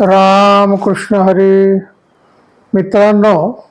रामकृष्ण हरी. मित्रांनो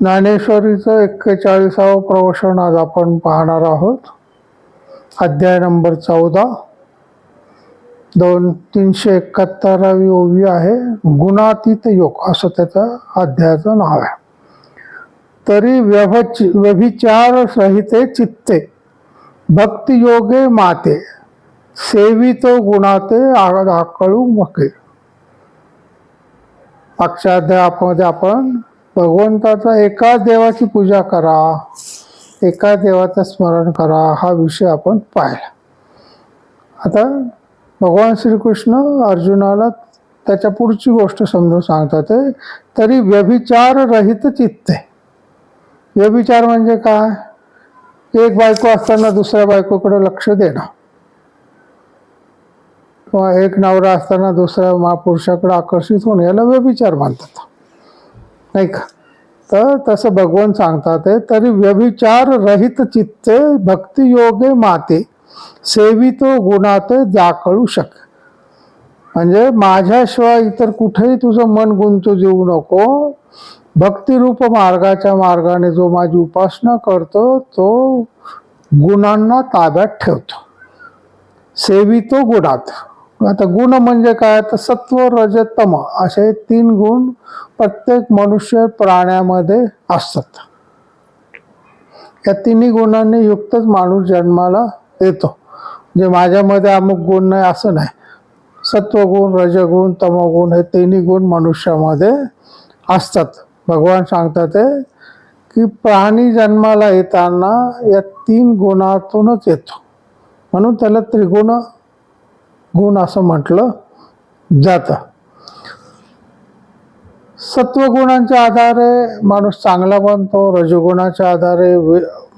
ज्ञानेश्वरीचं एक्केचाळीसावं प्रवचन आज आपण पाहणार आहोत. अध्याय नंबर चौदा. दोन तीनशे एकाहत्तरावी ओवी आहे गुणातीत योग असं त्याचं अध्यायाचं नाव आहे. तरी व्यभच व्यभिचार सहिते चित्ते भक्तियोगे माते सेवित गुणाते आकळू मके मागच्या अध्यायामध्ये आपण भगवंताचा एकाच देवाची पूजा करा एका देवाचं स्मरण करा हा विषय आपण पाहिला आता भगवान श्रीकृष्ण अर्जुनाला त्याच्या पुढची गोष्ट समजून सांगतात ते, तरी व्यभिचार रहित चित्ते व्यभिचार म्हणजे काय एक बायको असताना दुसऱ्या बायकोकडे लक्ष देणं किंवा एक नवरा असताना दुसऱ्या महापुरुषाकडे आकर्षित होणे याला व्यभिचार म्हणतात नाही का? तर तसं भगवान सांगतात आहे, तरी व्यभिचार रहित चित्ते भक्तियोगे माते सेवितो गुणाते जाकळू शक म्हणजे माझ्याशिवाय इतर कुठेही तुझं मन गुंतू देऊ नको. भक्तिरूप मार्गाच्या मार्गाने जो माझी उपासना करतो तो गुणांना ताब्यात ठेवतो. सेवितो गुणात. आता गुण म्हणजे काय? तर सत्व रज तम असे तीन गुण प्रत्येक मनुष्य प्राण्यामध्ये असतात. या तिन्ही गुणांनी युक्तच माणूस जन्माला येतो. म्हणजे माझ्यामध्ये अमुक गुण नाही असं नाही. सत्वगुण रजगुण तमगुण हे तिन्ही गुण मनुष्यामध्ये असतात. भगवान सांगतात ते की प्राणी जन्माला येताना या तीन गुणातूनच येतो. म्हणून त्याला त्रिगुण गुण असं म्हटलं जातं. सत्वगुणांच्या आधारे माणूस चांगला बनतो रजगुणाच्या आधारे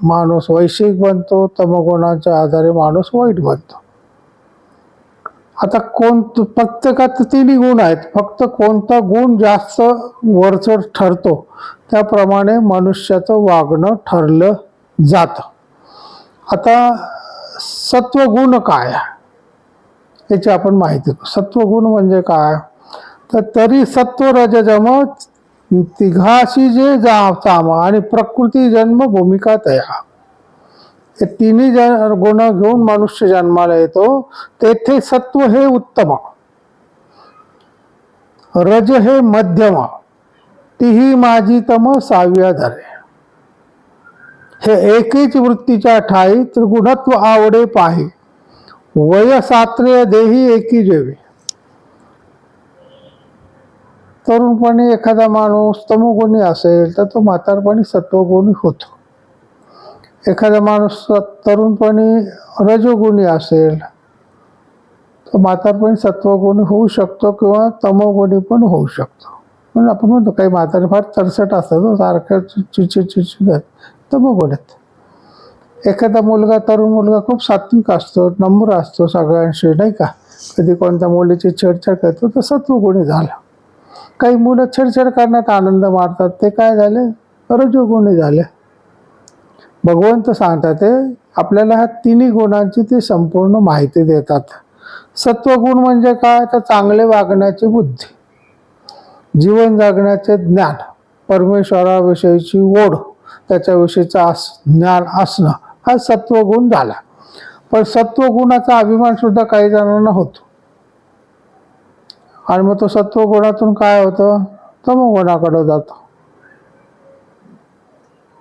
माणूस वैश्विक बनतो तमगुणाच्या आधारे माणूस वाईट बनतो. आता कोण प्रत्येकात तिन्ही गुण आहेत. फक्त कोणता गुण जास्त वरचढ ठरतो त्याप्रमाणे मनुष्याचं वागणं ठरलं जातं. आता सत्वगुण काय याची आपण माहिती करू. सत्वगुण म्हणजे काय? तर तरी सत्व रजजम तिघाशी जे जा साम आणि प्रकृती जन्म भूमिका तया. हे तिन्ही जन गुण घेऊन मनुष्य जन्माला येतो. तेथे सत्व हे उत्तम. रज हे मध्यम. तिही माझी तम सहाव्या धरे. हे एकेच वृत्तीच्या ठाई त्रिगुणत्व आवडे पाही. वयसात्रे देही एकी जेवी. तरुणपणी एखादा माणूस तमोगुणी असेल तर तो म्हातारपणी सत्वगुणी होतो. एखादा माणूस तरुणपणी रजोगुणी असेल तर म्हातारपणी सत्वगुणी होऊ शकतो किंवा तमोगुणी पण होऊ शकतो. म्हणून आपण म्हणतो काही म्हातारे फार तरसट असतात हो, सारखं चिडचिड चिडचिड आहेत एखादा मुलगा तरुण मुलगा खूप सात्विक असतो नम्र असतो सगळ्यांशी नाही का? कधी कोणत्या मुलीची छेडछाड करतो तर सत्वगुणी झाला. काही मुलं छेडछाड करण्यात आनंद मारतात ते काय झाले? रजोगुणी झाले. भगवंत सांगतात ते आपल्याला ह्या तिन्ही गुणांची ते संपूर्ण माहिती देतात. सत्वगुण म्हणजे काय? तर चांगले वागण्याची बुद्धी जीवन जगण्याचे ज्ञान परमेश्वराविषयीची ओढ त्याच्याविषयीचा आस ज्ञान असणं. हा सत्वगुण झाला. पण सत्वगुणाचा अभिमान सुद्धा काही जणांना होतो. आणि मग तो सत्वगुणातून काय होतं? तमोगुणाकडे जातो.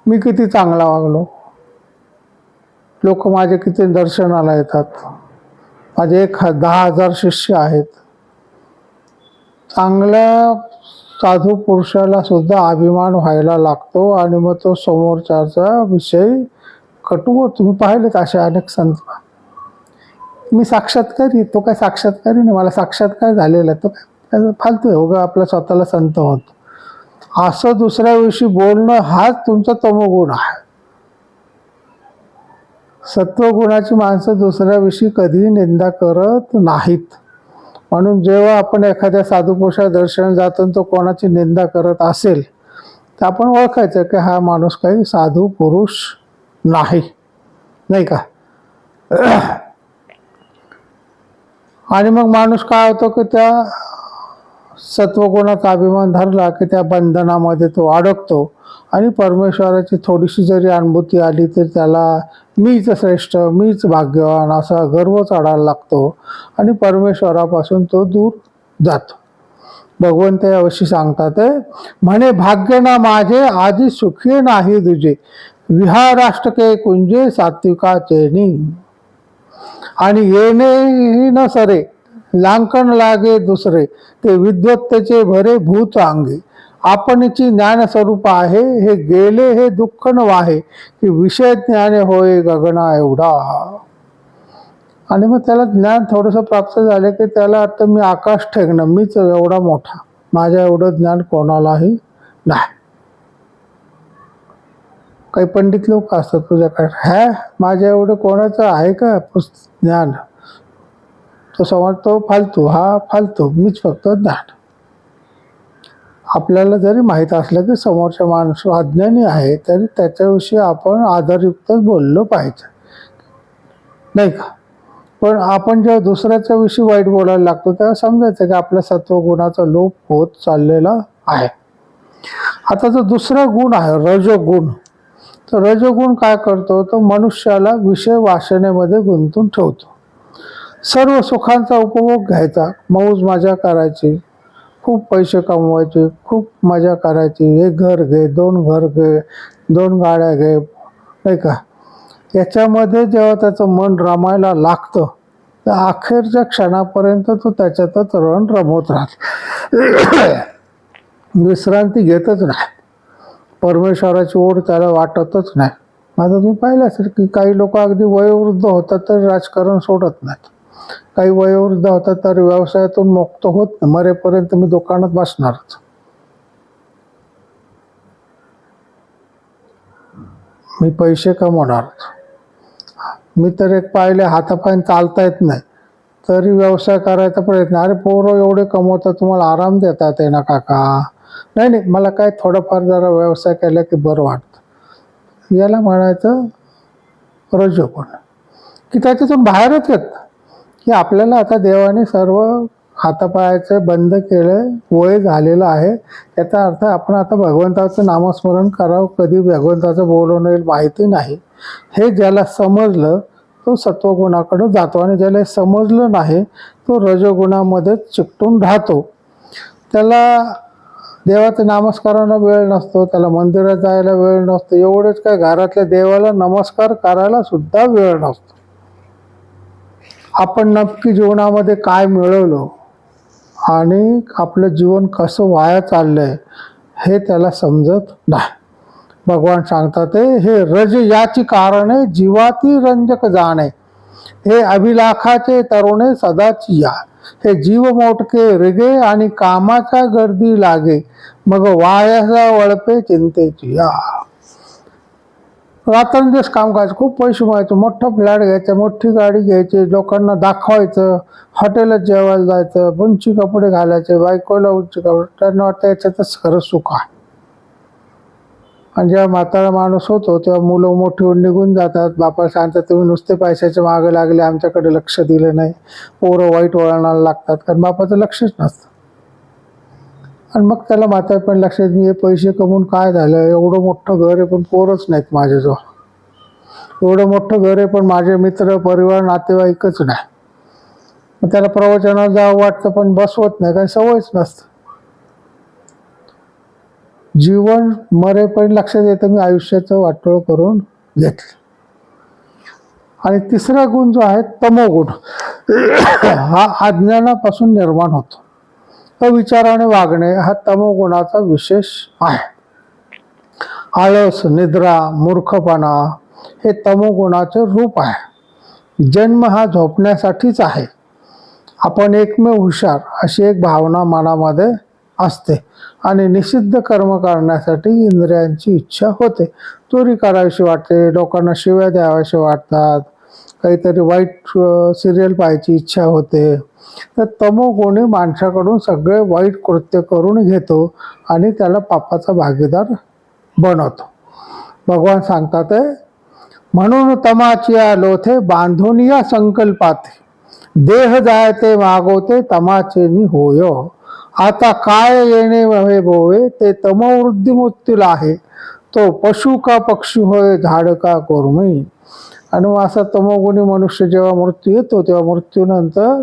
मी किती चांगला वागलो? लोक माझे किती दर्शनाला येतात? माझे एक ह- दहा हजार शिष्य आहेत. चांगल्या साधू पुरुषाला सुद्धा अभिमान व्हायला लागतो आणि मग तो समोरच्याचा विषय कटू तुम्ही पाहिलेत असे अनेक संत. मी साक्षात्कारी तो काय साक्षात्कारी नाही मला साक्षात्कार झालेला आहे. तो काय फालतू आहे. उगा आपला स्वतःला संत होतो असं दुसऱ्याविषयी बोलणं हाच तुमचा तमोगुण आहे. सत्वगुणाची माणसं दुसऱ्याविषयी कधीही निंदा करत नाहीत. म्हणून जेव्हा आपण एखाद्या साधुपुरुषा दर्शन जातो आणि तो कोणाची निंदा करत असेल तर आपण ओळखायचं की हा माणूस काही साधू पुरुष नाही. नाही का? आणि मग माणूस काय होतो की त्या सत्वगुणाचा अभिमान धरला की त्या बंधनामध्ये तो अडकतो आणि परमेश्वराची थोडीशी जरी अनुभूती आली तर त्याला मीच श्रेष्ठ मीच भाग्यवान असा गर्व चढायला लागतो आणि परमेश्वरापासून तो दूर जातो. भगवंत याविषयी सांगतात आहे, म्हणे भाग्य ना माझे आधी सुखी नाही तुझे. विहाराष्टके कुंजे सात्विका चेनी आणि येणे न सरे लांकण लागे दुसरे ते विद्वत्तेचे भरे भूत अंगे आपणची ज्ञान स्वरूप आहे हे गेले हे दुःख न वाहे की विषय ज्ञाने होय गगना एवढा. आणि मग त्याला ज्ञान थोडंसं प्राप्त झालं की त्याला आता मी आकाश ठेकणं मीच एवढा मोठा. माझ्या एवढं ज्ञान कोणालाही नाही. काही पंडित लोक असतात तुझ्याकडे ह्या माझ्या एवढं कोणाचं आहे का पुस्त ज्ञान? तो समजतो फालतू. हा फालतू. मीच फक्त ज्ञान. आपल्याला जरी माहीत असलं की समोरच्या माणूस अज्ञानी आहे तरी त्याच्याविषयी आपण आदरयुक्तच बोललो पाहिजे. नाही का? पण आपण जेव्हा दुसऱ्याच्या विषयी वाईट बोलायला लागतो तेव्हा समजायचं की आपल्या सत्वगुणाचा लोप होत चाललेला आहे. आता जो दुसरा गुण आहे रजोगुण तर रजोगुण काय करतो? तो मनुष्याला विषय वासनेमध्ये गुंतून ठेवतो. सर्व सुखांचा उपभोग घ्यायचा. मौज मजा करायची. खूप पैसे कमवायचे. खूप मजा करायची. एक घर घे दोन घर घे दोन गाड्या घे. नाही का? याच्यामध्ये जेव्हा त्याचं मन रमायला लागतं तर अखेरच्या क्षणापर्यंत तो त्याच्यातच रण रमवत राहतो. विश्रांती घेतच नाही. परमेश्वराची ओढ त्याला वाटतच नाही. आता तुम्ही पाहिलं असेल की काही लोक अगदी वयोवृद्ध होतात तर राजकारण सोडत नाहीत. काही वयोवृद्ध होतात तर व्यवसायातून मुक्त होत नाही. मरेपर्यंत मी दुकानात बसणारच. मी पैसे कमवणारच. मी तर एक पाहिले हातापायन चालता येत नाही. तरी व्यवसाय करायचा प्रयत्न. अरे पोरं एवढे कमवतात तुम्हाला आराम देतात आहे ना काका? नाही नाही मला काय थोडंफार जरा व्यवसाय केला की बरं वाटतं. याला म्हणायचं रजोपण की त्याच्यातून बाहेरच येत की आपल्याला आता देवाने सर्व हातापायाचं बंद केलं वय झालेलं आहे. त्याचा अर्थ आपण आता भगवंताचं नामस्मरण करावं. कधी भगवंताचं बोलवणं येईल माहिती नाही. हे ज्याला समजलं तो सत्वगुणाकडे जातो आणि ज्याला हे समजलं नाही तो रजगुणामध्ये चिकटून राहतो. त्याला देवाचं नमस्कारानं वेळ नसतो त्याला मंदिरात जायला वेळ नसतो एवढंच काय घरातल्या देवाला नमस्कार करायला सुद्धा वेळ नसतो. आपण नक्की जीवनामध्ये काय मिळवलं आणि आपलं जीवन कसं वाया चाललंय हे त्याला समजत नाही. भगवान सांगतात "हे- हे रज याची कारणे जीवाती रंजक जाणे. हे अभिलाखाचे तरुणे सदाची या. हे जीव मोठके रिगे आणि कामाच्या गर्दी लागे. मग वायाचा वळपे चिंतेची या. रात्रंदिवस काम करायचं खूप पैसे मिळायचे. मोठं फ्लॅट घ्यायचं मोठी गाडी घ्यायची लोकांना दाखवायचं हॉटेलात जेवायला जायचं उंची कपडे घालायचे बायकोला उंची कपडे त्यांना वाटतं याच्यातच खरं सुख आहे. आणि जेव्हा म्हातारा माणूस होतो तेव्हा मुलं मोठी होऊन निघून जातात. बापा सांगतात तुम्ही नुसते पैशाच्या मागे लागले आमच्याकडे लक्ष दिलं नाही. पोरं वाईट वळणाला लागतात. कारण बापाचं लक्षच नसतं. आणि मग त्याला म्हातारपण लक्षात मी हे पैसे कमवून काय झालं? एवढं मोठं घर आहे पण पोरच नाहीत माझ्याजवळ. एवढं मोठं घर आहे पण माझे मित्र परिवार नातेवाईकच नाही. मग त्याला प्रवचनाला जावं वाटतं पण बसवत नाही काही सवयच नसतं. जीवन मरेपर्यंत लक्षात येतं मी आयुष्याचं वाटोळ करून घेतलं. आणि तिसरा गुण जो आहे तमोगुण. हा अज्ञानापासून निर्माण होतो. अविचाराने वागणे हा तमोगुणाचा विशेष आहे. आळस निद्रा मूर्खपणा हे तमोगुणाचे रूप आहे. जन्म हा झोपण्यासाठीच आहे. आपण एकमेव हुशार अशी एक भावना मनामध्ये असते. आणि निषिद्ध कर्म करण्यासाठी इंद्रियांची इच्छा होते. चोरी करावीशी वाटते लोकांना शिव्या द्याव्याशी वाटतात. काहीतरी वाईट सिरियल पाहायची इच्छा होते. तर तमोगुणी माणसाकडून सगळे वाईट कृत्य करून घेतो आणि त्याला पापाचा भागीदार बनवतो. भगवान सांगतात आहे, म्हणून तमाची या लोथे बांधून या संकल्पात. देह जायते मागवते तमाचेनी होय. आता काय येणे हे भोवे? ते तमवृद्धी आहे. तो पशु का पक्षी होय झाड का कोरमई आणि मग असा तमोगुणी मनुष्य जेव्हा मृत्यू येतो तेव्हा मृत्यूनंतर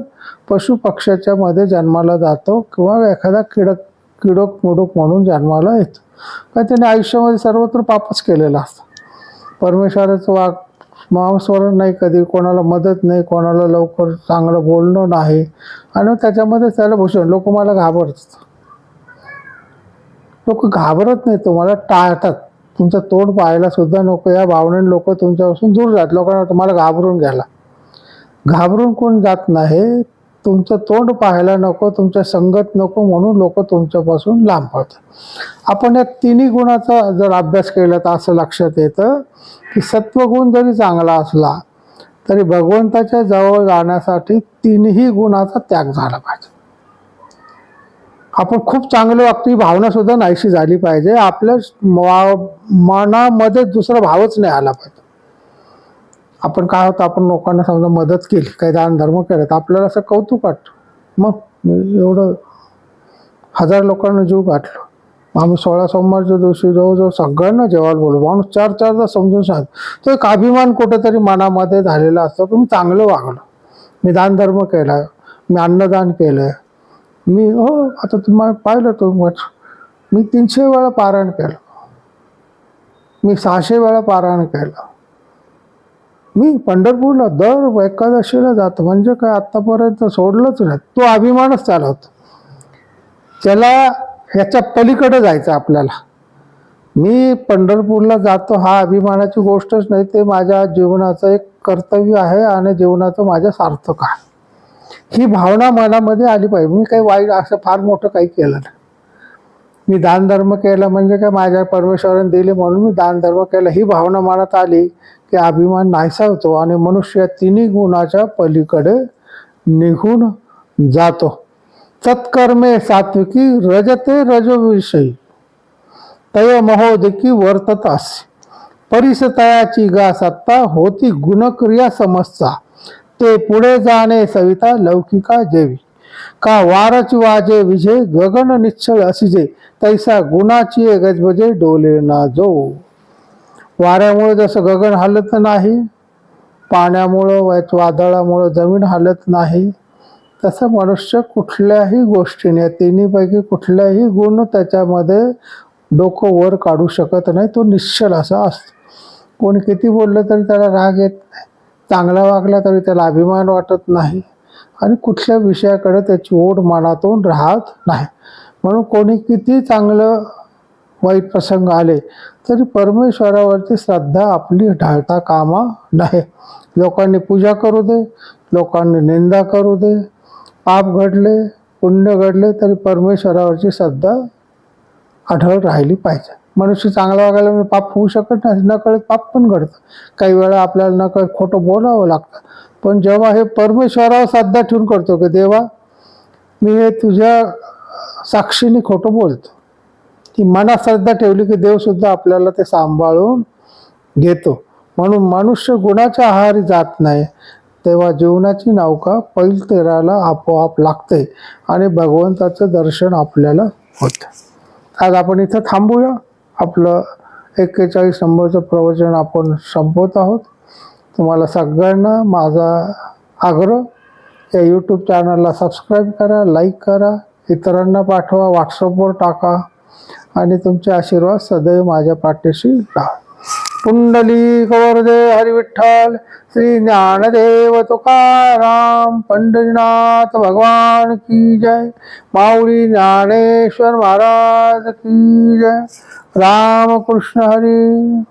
पशु पक्षाच्या मध्ये जन्माला जातो किंवा एखादा किडक किडोक मुडूक म्हणून जन्माला येतो. पण त्याने आयुष्यामध्ये सर्वत्र पापच केलेला असतं. परमेश्वराचं वाक मांसवरण नाही कधी कोणाला मदत नाही कोणाला लवकर चांगलं बोलणं नाही. आणि त्याच्यामध्ये त्याला भूषण लोक मला घाबरत लोक घाबरत नाही तुम्हाला टाळतात. तुमचं तोंड पाहायला सुद्धा नको या भावनेने लोक तुमच्यापासून दूर जात. लोकांना तुम्हाला घाबरून घ्यायला घाबरून कोण जात नाही तुमचं तोंड पाहायला नको तुमच्या संगत नको म्हणून लोक तुमच्यापासून लांब पडतात आपण या तिन्ही गुणाचा जर अभ्यास केला तर असं लक्षात येतं की सत्वगुण जरी चांगला असला तरी भगवंताच्या जवळ जाण्यासाठी तिन्ही गुणाचा त्याग झाला पाहिजे. आपण खूप चांगले वागतो ही भावनासुद्धा नाहीशी झाली पाहिजे. आपल्या मनामध्ये दुसरा भावच नाही आला पाहिजे. आपण काय होतं आपण लोकांना समजा मदत केली काही दान धर्म केलं तर आपल्याला असं कौतुक वाटतं. मग मी एवढं हजार लोकांना जीव गाठलो आम्ही सोळा सोमवारच्या दिवशी जवळजवळ सगळ्यांना जेवायला बोलू माणूस चार चारदा समजून सांग तो एक अभिमान कुठेतरी मनामध्ये झालेला असतो की मी चांगलं वागलो. मी दानधर्म केला मी अन्नदान केलं. मी हो आता तुम्हाला पाहिलं तुम्ही मी तीनशे वेळा पारायण केलं. मी सहाशे वेळा पारायण केलं. मी पंढरपूरला दर एकादशीला जातो. म्हणजे काय आत्तापर्यंत सोडलंच नाही. तो अभिमानच त्याला होता त्याला ह्याच्या पलीकडे जायचं आपल्याला. मी पंढरपूरला जातो हा अभिमानाची गोष्टच नाही. ते माझ्या जीवनाचं एक कर्तव्य आहे आणि जीवनाचं माझ्या सार्थक आहे. ही भावना मनामध्ये आली पाहिजे. मी काही वाईट असं फार मोठं काही केलं नाही. मी दानधर्म केला म्हणजे काय? माझ्या परमेश्वराने दिले म्हणून मी दानधर्म केला. ही भावना मनात आली की अभिमान नाहीसा होतो आणि मनुष्य तिन्ही गुणाच्या पलीकडे निघून जातो. तत्कर्मे सात्विकी रजते रजविषयी. तय महोदकी वर्तत असे परिसतयाची गा सत्ता होती गुणक्रिया समजता ते पुढे जाणे सविता लौकिका जेवी. का वारच वाजे विजय गगन निश्चळ असिजे तैसा गुणाची गजबजे डोले ना जो वाऱ्यामुळे जसं गगन हलत नाही पाण्यामुळं वाय- वादळामुळं जमीन हलत नाही तसं मनुष्य कुठल्याही गोष्टीने तिन्हीपैकी कुठल्याही गुण त्याच्यामध्ये डोकं वर काढू शकत नाही. तो निश्चल असा असतो. कोणी किती बोललं तरी त्याला राग येत नाही. चांगला वागला तरी त्याला अभिमान वाटत नाही. आणि कुठल्या विषयाकडे त्याची ओढ मनातून राहत नाही. म्हणून कोणी किती चांगलं वाईट प्रसंग आले तरी परमेश्वरावरची श्रद्धा आपली ढाळता कामा नाही लोकांनी पूजा करू दे लोकांनी निंदा करू दे. पाप घडले पुण्य घडले तरी परमेश्वरावरची श्रद्धा आढळ राहिली पाहिजे. मनुष्य चांगला वागायला म्हणजे पाप होऊ शकत नाही नकळत पाप पण घडतं. काही वेळा आपल्याला नकळत खोटं बोलावं लागतं. पण जेव्हा हे परमेश्वरावर साध्या ठेवून करतो की देवा मी हे तुझ्या साक्षीने खोटं बोलतो. ती मनात श्रद्धा ठेवली की देवसुद्धा आपल्याला ते सांभाळून घेतो. म्हणून मनुष्य गुणाच्या आहारी जात नाही तेव्हा जीवनाची नौका पैल तेराला आपोआप लागते आणि भगवंताचं दर्शन आपल्याला होतं. आज आपण इथं थांबूया. आपलं एक्केचाळीस नंबरचं प्रवचन आपण संपवत आहोत. तुम्हाला सगळ्यांना माझा आग्रह या यूट्यूब चॅनलला सबस्क्राईब करा लाईक करा इतरांना पाठवा व्हॉट्सअपवर टाका आणि तुमचे आशीर्वाद सदैव माझ्या पाठीशी राहा. पुंडली कवरदे हरिविठ्ठल श्री ज्ञानदेव तुकाराम पंढरीनाथ भगवान की जय माऊली ज्ञानेश्वर महाराज की जय. राम कृष्ण हरी.